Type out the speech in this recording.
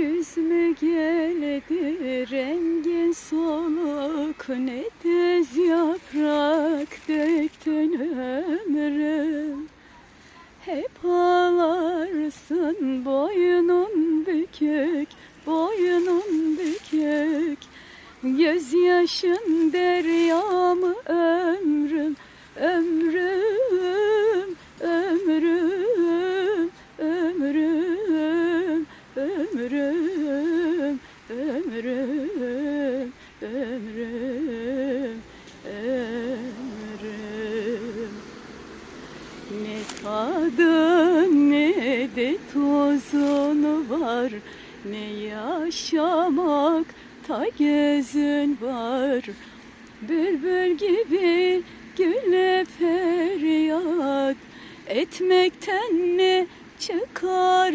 güz mü geldi rengin soluk ne tez yaprak döktün ömrüm. Hep ağlarsın boynun bükük boynun bükük. Gözyaşın deryamı ömrüm ömrüm ömrüm ömrüm. Ne tadın ne de tozun var. Ne yaşamak ta gözün var. Bülbül gibi güle feryat. Etmekten ne çıkar